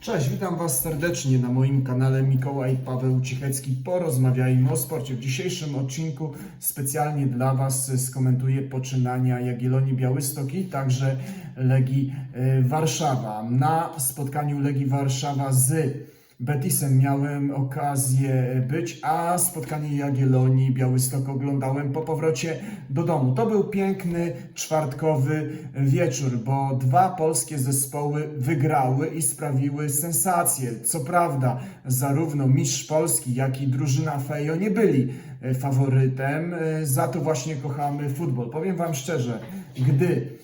Cześć, witam Was serdecznie na moim kanale Mikołaj Paweł Cichecki. Porozmawiajmy o sporcie. W dzisiejszym odcinku specjalnie dla Was skomentuję poczynania Jagiellonii Białystok i także Legii e, Warszawa. Na spotkaniu Legii Warszawa z Betisem miałem okazję być, a spotkanie Jagiellonii Białystok oglądałem po powrocie do domu. To był piękny czwartkowy wieczór, bo dwa polskie zespoły wygrały i sprawiły sensację. Co prawda, zarówno mistrz Polski, jak i drużyna Fejo nie byli e, faworytem, e, za to właśnie kochamy futbol. Powiem Wam szczerze, gdy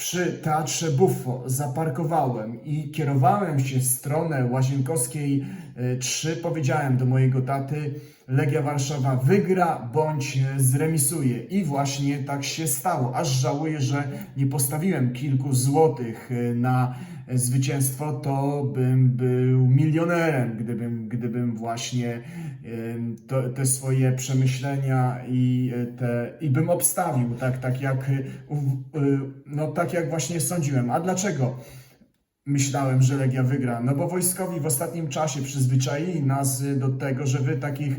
przy Teatrze Buffo zaparkowałem i kierowałem się w stronę Łazienkowskiej 3. Powiedziałem do mojego taty, Legia Warszawa wygra bądź e, zremisuje. I właśnie tak się stało. Aż żałuję, że nie postawiłem kilku złotych e, na e, zwycięstwo, to bym był milionerem, gdybym, gdybym właśnie to, te swoje przemyślenia i, e, te, i bym obstawił, tak, tak, jak, e, e, no, tak jak właśnie sądziłem. A dlaczego? Myślałem, że Legia wygra. No bo wojskowi w ostatnim czasie przyzwyczaili nas y, do tego, że w takich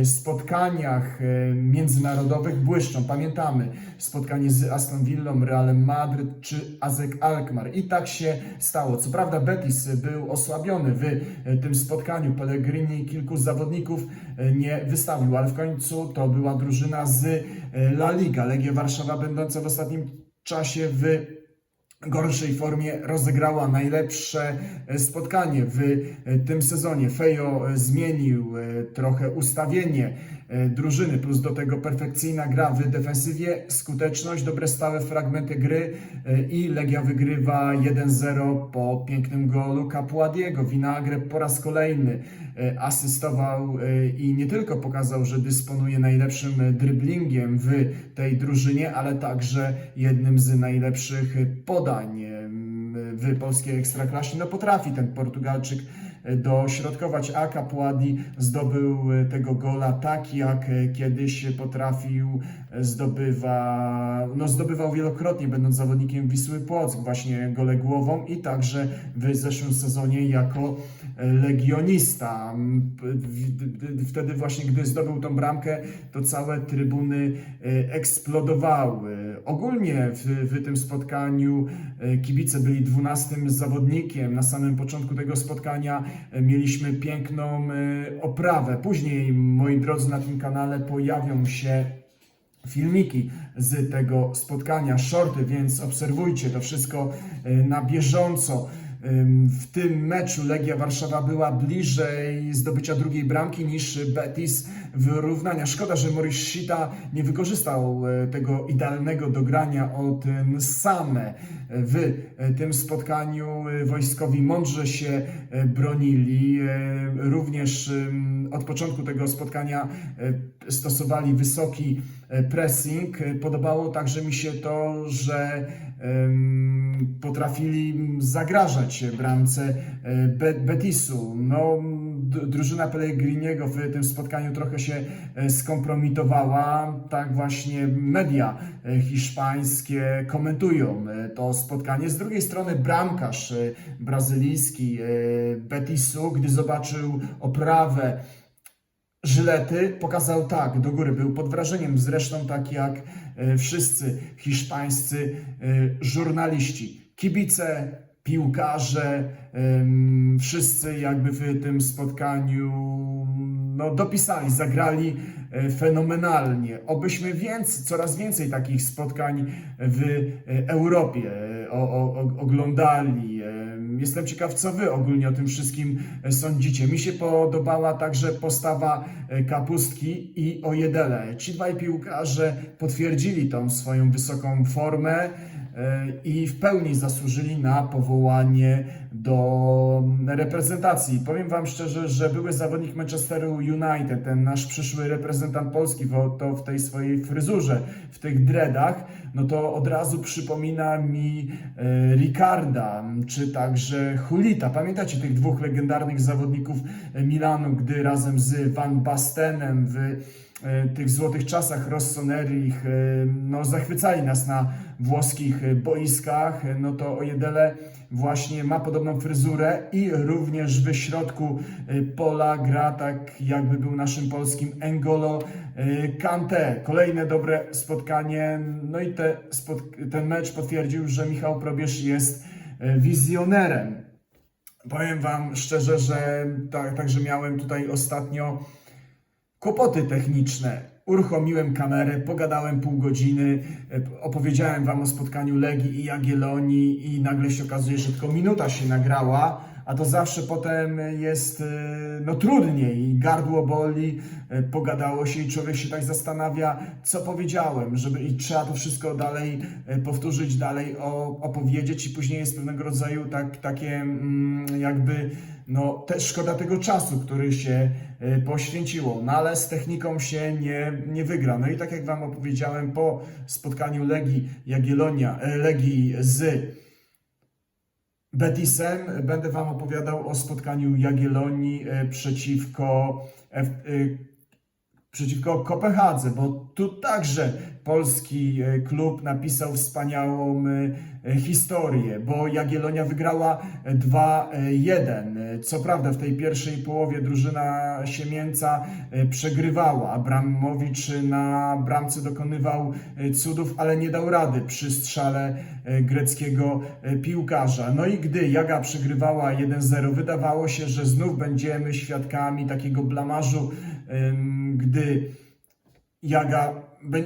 y, spotkaniach y, międzynarodowych błyszczą. Pamiętamy spotkanie z Aston Villą, Realem Madryt czy Azek Alkmaar. I tak się stało. Co prawda Betis był osłabiony w tym spotkaniu. Pellegrini kilku zawodników nie wystawił, ale w końcu to była drużyna z La Liga. Legia Warszawa będąca w ostatnim czasie w gorszej formie rozegrała najlepsze e, spotkanie w e, tym sezonie. Fejo e, zmienił trochę ustawienie drużyny, plus do tego perfekcyjna gra w defensywie, skuteczność, dobre stałe fragmenty gry e, i Legia wygrywa 1-0 po pięknym golu Capuadiego. Vinagre po raz kolejny e, asystował e, i nie tylko pokazał, że dysponuje najlepszym e, dryblingiem w tej drużynie, ale także jednym z najlepszych podań w polskiej ekstraklasie. No potrafi ten Portugalczyk e, dośrodkować, a Capuadi zdobył e, tego gola tak, jak e, kiedyś potrafił, e, zdobywa, no zdobywał wielokrotnie, będąc zawodnikiem Wisły Płock, właśnie gole głową i także w zeszłym sezonie jako legionista. Wtedy właśnie, gdy zdobył tą bramkę, to całe trybuny e, eksplodowały. Ogólnie w, w tym spotkaniu e, kibice byli 12 zawodnikiem. Na samym początku tego spotkania e, mieliśmy piękną oprawę. Później, moi drodzy, na tym kanale pojawią się filmiki z tego spotkania, shorty, więc obserwujcie to wszystko na bieżąco. W tym meczu Legia Warszawa była bliżej zdobycia drugiej bramki niż Betis wyrównania. Szkoda, że Morishita nie wykorzystał e, tego idealnego dogrania od Same. W e, tym spotkaniu e, wojskowi mądrze się bronili. Również od początku tego spotkania stosowali wysoki pressing. Podobało także mi się to, że potrafili zagrażać bramce Be- Betisu. No, drużyna Pellegriniego w tym spotkaniu trochę się e, skompromitowała. Tak właśnie media e, hiszpańskie komentują e, to spotkanie. Z drugiej strony bramkarz brazylijski Betisu, gdy zobaczył oprawę Żylety pokazał tak, do góry, był pod wrażeniem, zresztą tak jak wszyscy hiszpańscy żurnaliści. Kibice, piłkarze, wszyscy jakby w tym spotkaniu no, dopisali, zagrali e, fenomenalnie. Obyśmy więcej, coraz więcej takich spotkań w e, Europie e, oglądali. Em, Jestem ciekaw, co wy ogólnie o tym wszystkim sądzicie. Mi się podobała także postawa Kapustki i Ojedele. Ci dwaj piłkarze potwierdzili tą swoją wysoką formę i w pełni zasłużyli na powołanie do reprezentacji. Powiem Wam szczerze, że były zawodnik Manchesteru United, ten nasz przyszły reprezentant Polski, to w tej swojej fryzurze, w tych dreadach, no to od razu przypomina mi e, Ricarda, czy także Hulita. Pamiętacie tych dwóch legendarnych zawodników e, Milanu, gdy razem z Van Bastenem w e, tych złotych czasach Rossoneri no, zachwycali nas na włoskich e, boiskach, e, no to Ojedele właśnie ma podobną fryzurę i również w środku e, pola gra tak jakby był naszym polskim Engolo e, Kante. Kolejne dobre spotkanie, no i te, ten mecz potwierdził, że Michał Probierz jest e, wizjonerem. Powiem Wam szczerze, że tak, także miałem tutaj ostatnio kłopoty techniczne. Uruchomiłem kamerę, pogadałem pół godziny, e, opowiedziałem Wam o spotkaniu Legii i Jagiellonii i nagle się okazuje, że tylko minuta się nagrała, a to zawsze potem jest e, no trudniej, gardło boli, e, pogadało się i człowiek się tak zastanawia, co powiedziałem, żeby i trzeba to wszystko dalej powtórzyć, dalej opowiedzieć i później jest pewnego rodzaju tak, takie mm, jakby no też szkoda tego czasu, który się e, poświęciło, no ale z techniką się nie, nie wygra. No i tak jak Wam opowiedziałem po spotkaniu Legii Jagiellonia, e, Legii z Betisem, będę Wam opowiadał o spotkaniu Jagiellonii e, przeciwko przeciwko Kopenhadze, bo tu także polski e, klub napisał wspaniałą e, historię, bo Jagiellonia wygrała e, 2-1. E, Co prawda w tej pierwszej połowie drużyna Siemięca e, przegrywała. Abramowicz na bramce dokonywał cudów, ale nie dał rady przy strzale greckiego piłkarza. No i gdy Jaga przegrywała 1-0, wydawało się, że znów będziemy świadkami takiego blamażu, gdy Jaga,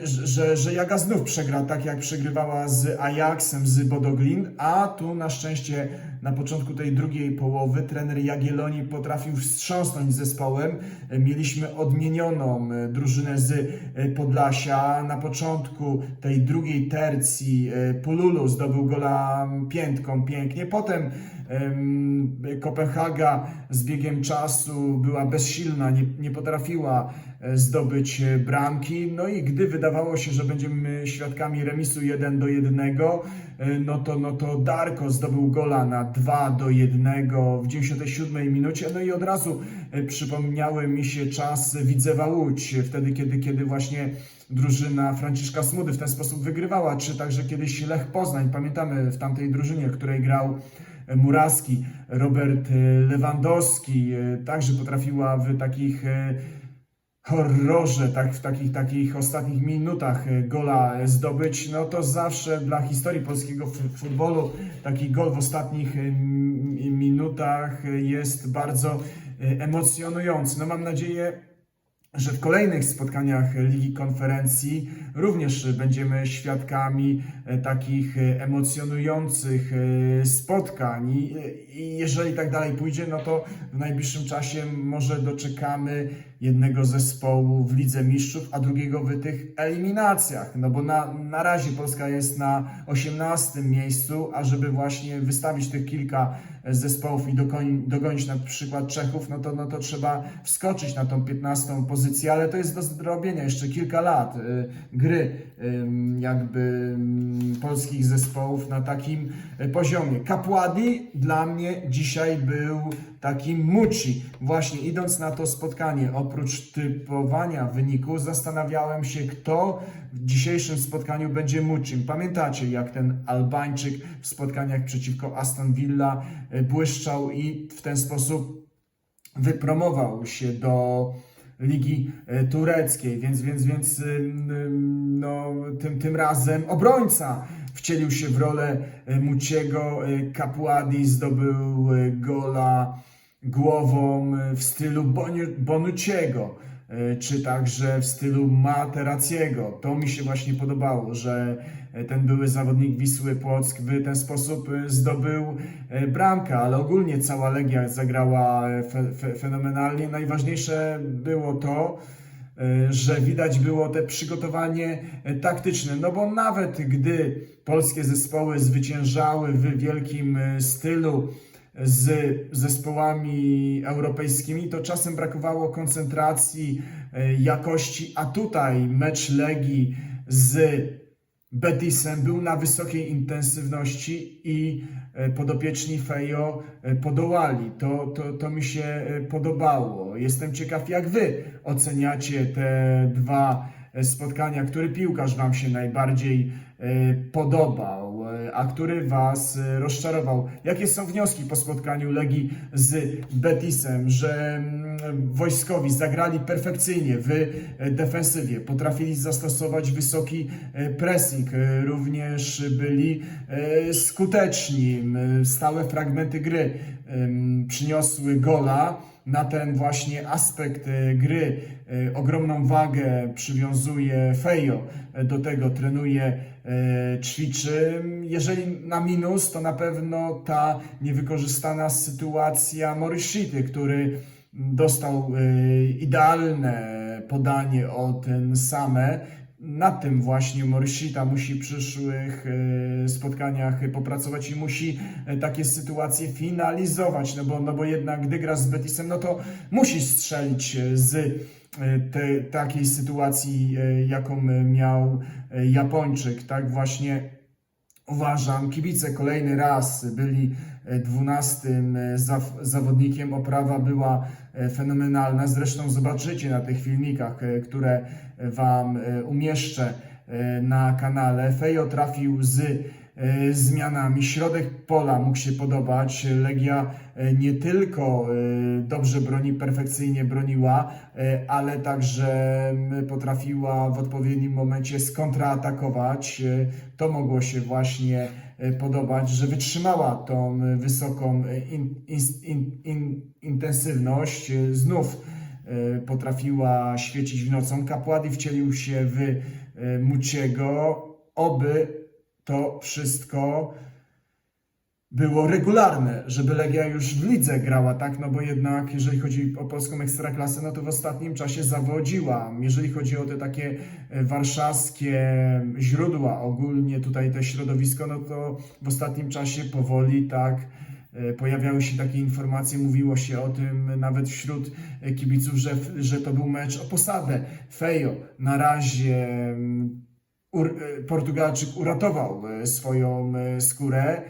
że, że Jaga znów przegra tak jak przegrywała z Ajaxem, z Bodoglin, a tu na szczęście na początku tej drugiej połowy trener Jagiellonii potrafił wstrząsnąć zespołem. Mieliśmy odmienioną e, drużynę z e, Podlasia. Na początku tej drugiej tercji e, Pululu zdobył gola piętką pięknie. Potem em, Kopenhaga z biegiem czasu była bezsilna, nie, nie potrafiła zdobyć e, bramki. No i gdy wydawało się, że będziemy świadkami remisu 1 do 1, e, no to, no to Darko zdobył gola na 2 do 1 w 97 minucie. No i od razu e, przypomniały mi się czas Widzewa Łódź, wtedy kiedy, kiedy właśnie drużyna Franciszka Smudy w ten sposób wygrywała, czy także kiedyś Lech Poznań, pamiętamy w tamtej drużynie, w której grał Muraski, Robert e, Lewandowski, e, także potrafiła w takich e, horrorze, tak, w takich, takich ostatnich minutach e, gola e, zdobyć, no to zawsze dla historii polskiego futbolu taki gol w ostatnich e, minutach jest bardzo emocjonujący. No mam nadzieję, że w kolejnych spotkaniach Ligi Konferencji również będziemy świadkami takich emocjonujących spotkań i jeżeli tak dalej pójdzie, no to w najbliższym czasie może doczekamy jednego zespołu w Lidze Mistrzów, a drugiego w tych eliminacjach, no bo na, na razie Polska jest na 18 miejscu, a żeby właśnie wystawić tych kilka zespołów i dogoni, dogonić na przykład Czechów, no to, no to trzeba wskoczyć na tą 15 pozycję, ale to jest do zrobienia jeszcze kilka lat y, gry jakby polskich zespołów na takim y, poziomie. Kapładi dla mnie dzisiaj był takim muci. Właśnie idąc na to spotkanie, oprócz typowania wyniku, zastanawiałem się, kto w dzisiejszym spotkaniu będzie mucim. Pamiętacie, jak ten Albańczyk w spotkaniach przeciwko Aston Villa y, błyszczał i w ten sposób wypromował się do Ligi e, Tureckiej, więc, więc, więc no, tym, tym razem obrońca wcielił się w rolę e, Muciego. E, Capuadi zdobył e, gola głową e, w stylu Bonucciego, e, czy także w stylu Materaciego. To mi się właśnie podobało, że e, ten były zawodnik Wisły Płock w ten sposób zdobył bramkę, ale ogólnie cała Legia zagrała fe, fe, fenomenalnie. Najważniejsze było to, że widać było te przygotowanie taktyczne, no bo nawet gdy polskie zespoły zwyciężały w wielkim stylu z zespołami europejskimi, to czasem brakowało koncentracji, e, jakości, a tutaj mecz Legii z Betisem był na wysokiej intensywności i e, podopieczni Fejo e, podołali. To, to, to mi się podobało. Jestem ciekaw, jak wy oceniacie te dwa spotkania, który piłkarz wam się najbardziej podobał, e, a który was e, rozczarował. Jakie są wnioski po spotkaniu Legii z Betisem, że mm, wojskowi zagrali perfekcyjnie w defensywie, potrafili zastosować wysoki pressing, również byli skuteczni, stałe fragmenty gry przyniosły gola. Na ten właśnie aspekt gry ogromną wagę przywiązuje Fejo do tego, trenuje, e, ćwiczy. Jeżeli na minus, to na pewno ta niewykorzystana sytuacja Morishity, który dostał e, idealne podanie od Same. Na tym właśnie Morishita musi w przyszłych spotkaniach popracować i musi takie sytuacje finalizować, no bo, no bo jednak gdy gra z Betisem, no to musi strzelić z te, takiej sytuacji, e, jaką miał e, Japończyk. Tak właśnie uważam. Kibice kolejny raz byli e, 12 zaw- zawodnikiem. Oprawa była e, fenomenalna. Zresztą zobaczycie na tych filmikach, e, które Wam e, umieszczę e, na kanale. Fejo trafił z e, zmianami. Środek pola mógł się podobać. Legia e, nie tylko e, dobrze broni, perfekcyjnie broniła, e, ale także potrafiła w odpowiednim momencie skontratakować. E, To mogło się właśnie e, podobać, że wytrzymała tą e, wysoką e, in, in, in, in, intensywność. E, Znów e, potrafiła świecić w nocą. Kapłady wcielił się w e, Muciego. Oby to wszystko było regularne, żeby Legia już w lidze grała, tak? No bo jednak, jeżeli chodzi o polską ekstraklasę, no to w ostatnim czasie zawodziła. Jeżeli chodzi o te takie e, warszawskie źródła, ogólnie tutaj te środowisko, no to w ostatnim czasie powoli, tak, e, pojawiały się takie informacje, mówiło się o tym nawet wśród e, kibiców, że, że to był mecz o posadę. Fejo na razie mm, Portugalczyk uratował e, swoją e, skórę.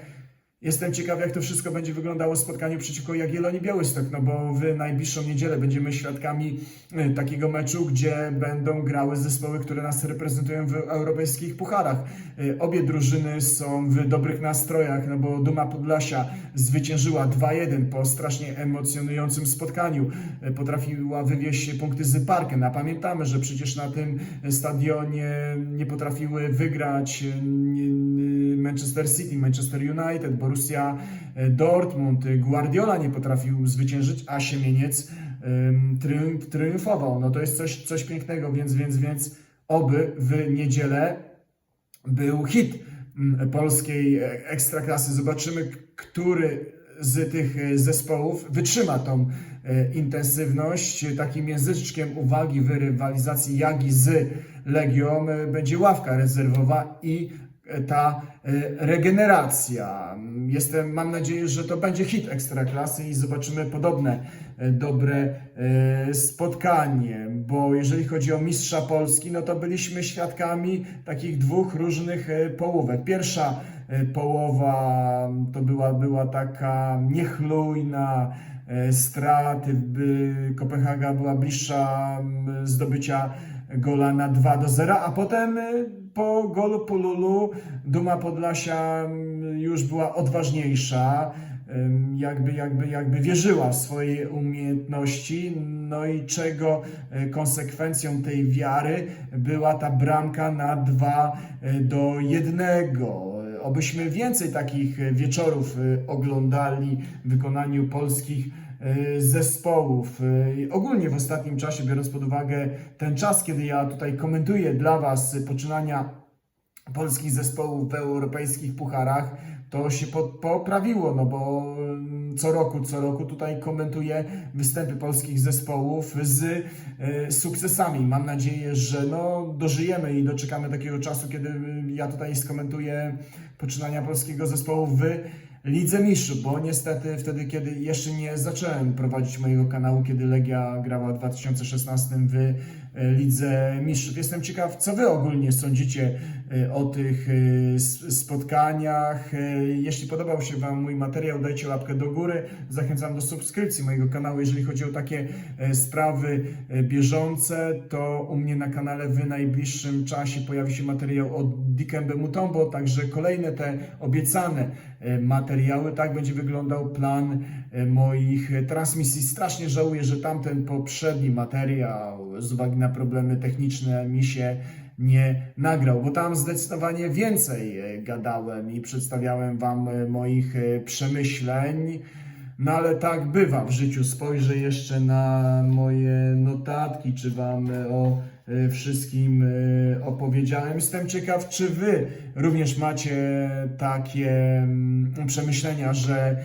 Jestem ciekaw, jak to wszystko będzie wyglądało w spotkaniu przeciwko Jagiellonii Białystok, no bo w najbliższą niedzielę będziemy świadkami e, takiego meczu, gdzie będą grały zespoły, które nas reprezentują w europejskich pucharach. E, Obie drużyny są w dobrych nastrojach, no bo Duma Podlasia zwyciężyła 2-1 po strasznie emocjonującym spotkaniu. E, Potrafiła wywieźć punkty z Parken, a pamiętamy, że przecież na tym stadionie nie potrafiły wygrać nie- Manchester City, Manchester United, Borussia e, Dortmund, Guardiola nie potrafił zwyciężyć, a Siemieniec em, triumf, triumfował. No to jest coś, coś pięknego, więc, więc, więc oby w niedzielę był hit mm, polskiej e, ekstraklasy. Zobaczymy, który z tych e, zespołów wytrzyma tą intensywność. Takim języczkiem uwagi w rywalizacji Jagi z Legią będzie ławka rezerwowa i ta e, regeneracja. Jestem, mam nadzieję, że to będzie hit ekstraklasy i zobaczymy podobne e, dobre e, spotkanie, bo jeżeli chodzi o mistrza Polski, no to byliśmy świadkami takich dwóch różnych e, połówek. Pierwsza e, połowa to była, była taka niechlujna, e, straty, Kopenhaga była bliższa zdobycia gola na 2 do 0, a potem e, po golu Pululu Duma Podlasia m, już była odważniejsza, jakby, jakby, jakby wierzyła w swoje umiejętności, no i czego e, konsekwencją tej wiary była ta bramka na 2 do 1. Obyśmy więcej takich e, wieczorów e, oglądali w wykonaniu polskich e, zespołów. E, Ogólnie w ostatnim czasie, biorąc pod uwagę ten czas, kiedy ja tutaj komentuję dla Was poczynania polskich zespołów w europejskich pucharach, to się po, poprawiło, no bo mm, co roku, co roku tutaj komentuję występy polskich zespołów z e, sukcesami. Mam nadzieję, że no, dożyjemy i doczekamy takiego czasu, kiedy ja tutaj skomentuję poczynania polskiego zespołu w Lidze Mistrzów, bo niestety wtedy, kiedy jeszcze nie zacząłem prowadzić mojego kanału, kiedy Legia grała w 2016 w e, Lidze Mistrzów. Jestem ciekaw, co Wy ogólnie sądzicie o tych s- spotkaniach. E, Jeśli podobał się Wam mój materiał, dajcie łapkę do góry. Zachęcam do subskrypcji mojego kanału. Jeżeli chodzi o takie e, sprawy e, bieżące, to u mnie na kanale w najbliższym czasie pojawi się materiał o Dikembe Mutombo, także kolejne te obiecane e, materiały. Tak będzie wyglądał plan moich transmisji. Strasznie żałuję, że tamten poprzedni materiał z uwagi na problemy techniczne mi się nie nagrał, bo tam zdecydowanie więcej e, gadałem i przedstawiałem Wam e, moich e, przemyśleń. No ale tak bywa w życiu. Spojrzę jeszcze na moje notatki, czy Wam o wszystkim opowiedziałem. Jestem ciekaw, czy Wy również macie takie mm, przemyślenia, że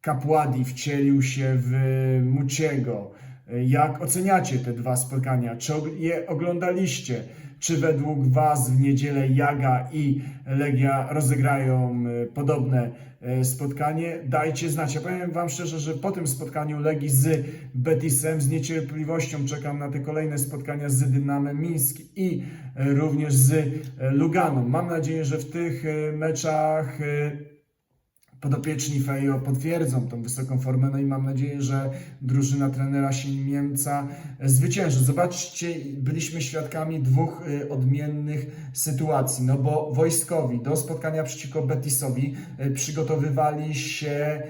Kapładi wcielił się w Muciego. Jak oceniacie te dwa spotkania? Czy je oglądaliście? Czy według Was w niedzielę Jaga i Legia rozegrają e, podobne e, spotkanie? Dajcie znać. Ja powiem Wam szczerze, że po tym spotkaniu Legii z Betisem z niecierpliwością czekam na te kolejne spotkania z Dynamem Mińsk i e, również z Luganą. Mam nadzieję, że w tych meczach podopieczni Fejo potwierdzą tą wysoką formę, no i mam nadzieję, że drużyna trenera Niemca zwycięży. Zobaczcie, byliśmy świadkami dwóch y, odmiennych sytuacji, no bo wojskowi do spotkania przeciwko Betisowi y, przygotowywali się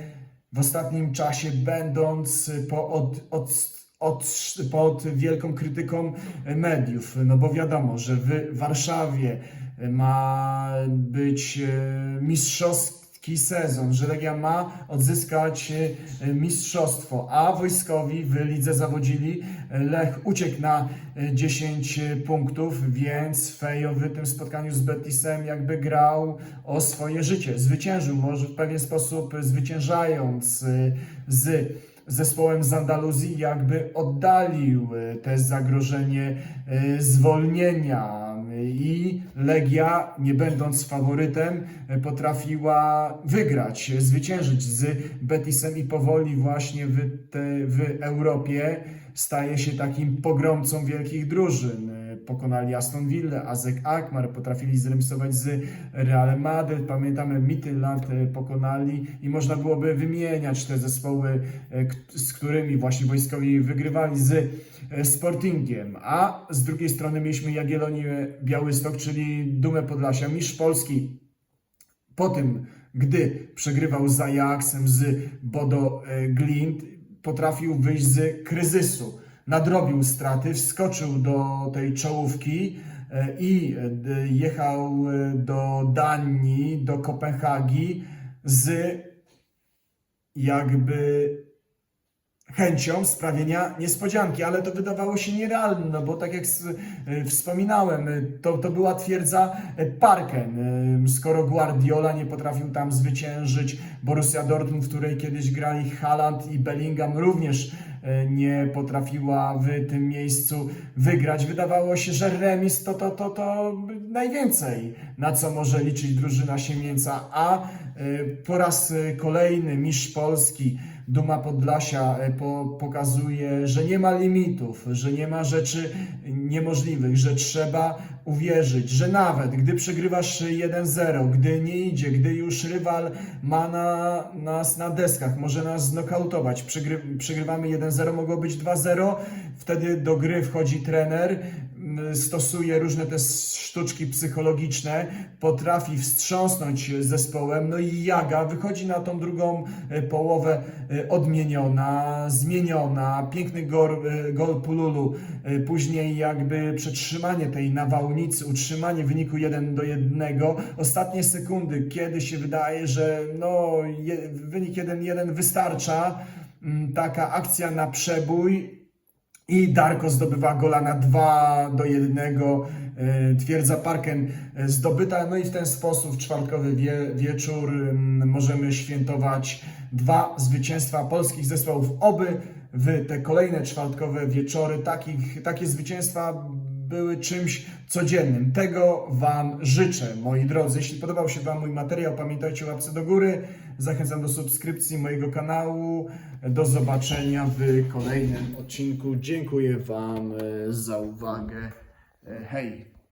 w ostatnim czasie, będąc po od, od od, pod wielką krytyką mediów, no bo wiadomo, że w Warszawie ma być e, mistrzowski sezon, że Legia ma odzyskać e, mistrzostwo, a wojskowi w lidze zawodzili. Lech uciekł na e, 10 punktów, więc Fejo w tym spotkaniu z Betisem jakby grał o swoje życie. Zwyciężył, może w pewien sposób zwyciężając e, z zespołem z Andaluzji jakby oddalił e, te zagrożenie e, zwolnienia i Legia, nie będąc faworytem, potrafiła wygrać, zwyciężyć z Betisem i powoli właśnie w, te, w Europie staje się takim pogromcą wielkich drużyn. Pokonali Aston Villa, Azek Akmar, potrafili zremisować z Real Madrid. Pamiętamy, Midtjylland e, pokonali i można byłoby wymieniać te zespoły, e, z którymi właśnie wojskowi wygrywali z e, Sportingiem. A z drugiej strony mieliśmy Jagiellonię Białystok, czyli Dumę Podlasia, mistrz Polski po tym, gdy przegrywał z Ajaxem, z Bodo Glint, potrafił wyjść z kryzysu. Nadrobił straty, wskoczył do tej czołówki e, i e, jechał e, do Danii, do Kopenhagi z jakby chęcią sprawienia niespodzianki, ale to wydawało się nierealne, no bo tak jak wspominałem, to, to była twierdza Parken. Skoro Guardiola nie potrafił tam zwyciężyć, Borussia Dortmund, w której kiedyś grali Haaland i Bellingham również nie potrafiła w tym miejscu wygrać. Wydawało się, że remis to, to, to, to najwięcej, na co może liczyć drużyna Siemieńca, a y, po raz y, kolejny mistrz Polski Duma Podlasia e, po, pokazuje, że nie ma limitów, że nie ma rzeczy niemożliwych, że trzeba uwierzyć, że nawet gdy przegrywasz 1-0, gdy nie idzie, gdy już rywal ma na, nas na deskach, może nas znokautować, przegry, przegrywamy 1-0, mogło być 2-0, wtedy do gry wchodzi trener, stosuje różne te sztuczki psychologiczne, potrafi wstrząsnąć zespołem, no i Jaga. Wychodzi na tą drugą e, połowę e, odmieniona, zmieniona, piękny gol, e, gol Pululu, później jakby przetrzymanie tej nawałnicy, utrzymanie wyniku 1 do 1, ostatnie sekundy, kiedy się wydaje, że no, je, wynik 1-1 wystarcza, m, taka akcja na przebój, i Darko zdobywa gola na 2 do 1. e, Twierdza Parken e, zdobyta. No i w ten sposób w czwartkowy wie, wieczór możemy świętować dwa zwycięstwa polskich zespołów. Oby w te kolejne czwartkowe wieczory takich, takie zwycięstwa były czymś codziennym. Tego Wam życzę, moi drodzy. Jeśli podobał się Wam mój materiał, pamiętajcie o łapce do góry. Zachęcam do subskrypcji mojego kanału. Do zobaczenia w kolejnym odcinku. Dziękuję Wam e, za uwagę. E, Hej!